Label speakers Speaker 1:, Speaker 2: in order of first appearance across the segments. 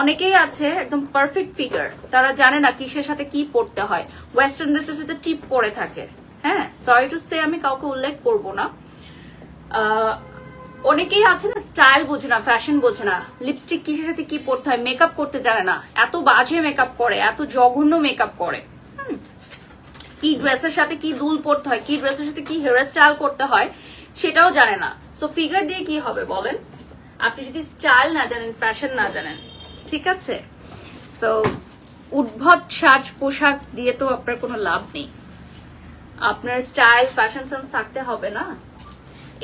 Speaker 1: অনেকেই আছে একদম পারফেক্ট ফিগার তারা জানে না কিসের সাথে কি পড়তে হয়। ওয়েস্টার্ন ড্রেসের সাথে টিপ পরে থাকে। হ্যাঁ সরি টু সে আমি কাউকে উল্লেখ করব না। অনেকেই আছে না স্টাইল বোঝে না ফ্যাশন বোঝে না। লিপস্টিক কিসের সাথে কি পড়তে হয় মেকআপ করতে জানে না। এত বাজে মেকআপ করে, এত জঘন্য মেকআপ করে। কি ড্রেসের সাথে কি দুল পড়তে হয়, কি ড্রেসের সাথে কি হেয়ার স্টাইল করতে হয়, সেটাও জানে না। সো ফিগার দিয়ে কি হবে বলেন? আপনি যদি স্টাইল না জানেন ফ্যাশন না জানেন ঠিক আছে? সো উদ্ভব, সাজ, পোশাক দিয়ে তো আপনার কোনো লাভ নেই। আপনার স্টাইল ফ্যাশন সেন্স থাকতে হবে না।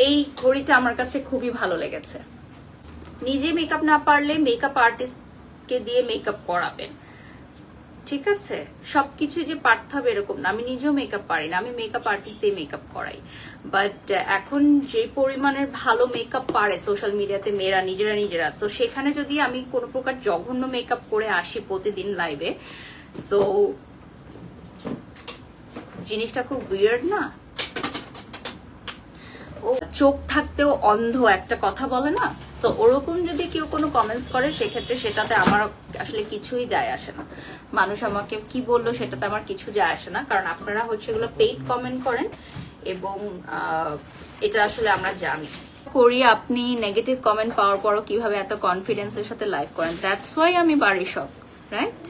Speaker 1: এই ঘড়িটা আমার কাছে খুবই ভালো লেগেছে। নিজে মেকআপ না পারলে মেকআপ আর্টিস্টকে দিয়ে মেকআপ করাবেন। ঠিক আছে? সবকিছু যে পারতে হবে এরকম না। আমি নিজেও মেকআপ পারি না। আমি মেকআপ আর্টিস্ট দিয়ে মেকআপ করাই। বাট এখন যে পরিমাণের ভালো মেকআপ পারে সোশ্যাল মিডিয়াতে মেয়েরা, নিজেরা নিজেরা সো সেখানে যদি আমি কোনো প্রকার জঘন্য মেকআপ করে আসি প্রতিদিন লাইভে সো জিনিসটা খুব উইয়ার্ড না? ও, চোখ থাকতেও অন্ধ একটা কথা বলে না? সো ওরকম যদি কেউ কোনো কমেন্টস করে, সেক্ষেত্রে সেটাতে আমার আসলে কিছুই যায় আসে না। মানুষ আমাকে কি বলল সেটাতে আমার কিছু যায় আসে না। কারণ আপনারা হচ্ছে এগুলো পেইড কমেন্ট করেন এবং এটা আসলে আমরা জানি। করি আপনি নেগেটিভ কমেন্ট পাওয়ার পরও কীভাবে এত কনফিডেন্সের সাথে লাইভ করেন? দ্যাটস ওয়াই আমি বাড়ি সব রাইট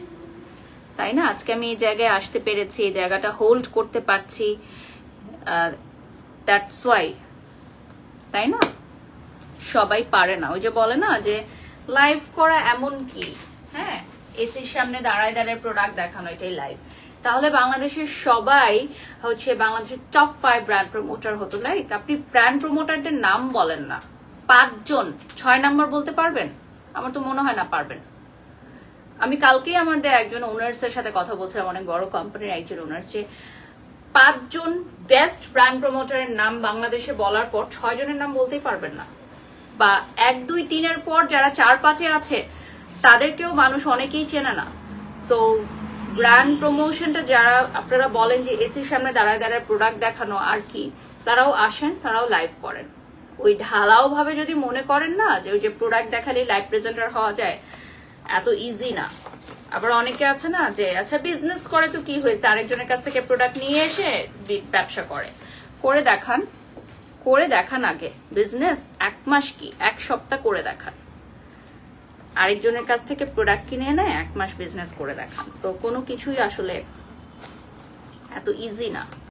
Speaker 1: তাই না? আজকে আমি এই জায়গায় আসতে পেরেছি, এই জায়গাটা হোল্ড করতে পারছি। দ্যাটস ওয়াই তাই না? সবাই পারে না। ওই যে বলে না যে লাইভ করা এমন কি? হ্যাঁ এসির সামনে দাঁড়ায় দাঁড়ায় প্রোডাক্ট দেখানো এটাই লাইভ তাহলে বাংলাদেশের সবাই হচ্ছে বাংলাদেশের টপ ফাইভ ব্র্যান্ড প্রমোটার হতো। লাইক আপনি ব্র্যান্ড প্রমোটারদের নাম বলেন না। পাঁচজন, ছয় নাম্বার বলতে পারবেন? আমার তো মনে হয় না পারবেন। আমি কালকেই আমাদের একজন ওনার্স এর সাথে কথা বলছিলাম, অনেক বড় কোম্পানির একজন ওনার্স যে পাঁচজন বেস্ট ব্র্যান্ড প্রমোটারের নাম বাংলাদেশে বলার পর ছয় জনের নাম বলতেই পারবেন না। বা এক, দুই, তিনের পর যারা চার পাঁচে আছে, তাদেরকেও মানুষ অনেকেই চেনে না। সো ব্র্যান্ড প্রমোশনটা যারা, আপনারা বলেন যে এসির সামনে দাঁড়ায় দাঁড়ায় প্রোডাক্ট দেখানো আর কি, তারাও আসেন, তারাও লাইভ করেন। ওই ঢালাও ভাবে যদি মনে করেন না, যে ওই যে প্রোডাক্ট দেখালে লাইভ প্রেজেন্টার হওয়া যায়, এত ইজি না। আবার অনেকে আছে না, যে আচ্ছা বিজনেস করে তো কি হয়েছে? আরেকজনের কাছ থেকে প্রোডাক্ট নিয়ে এসে ব্যবসা করে। করে দেখান। করে দেখান আগে। বিজনেস এক মাস কি? এক সপ্তাহ করে দেখান। আরেকজনের কাছ থেকে প্রোডাক্ট কিনে এনে এক মাস বিজনেস করে দেখান। সো কোনো কিছুই আসলে এত ইজি না।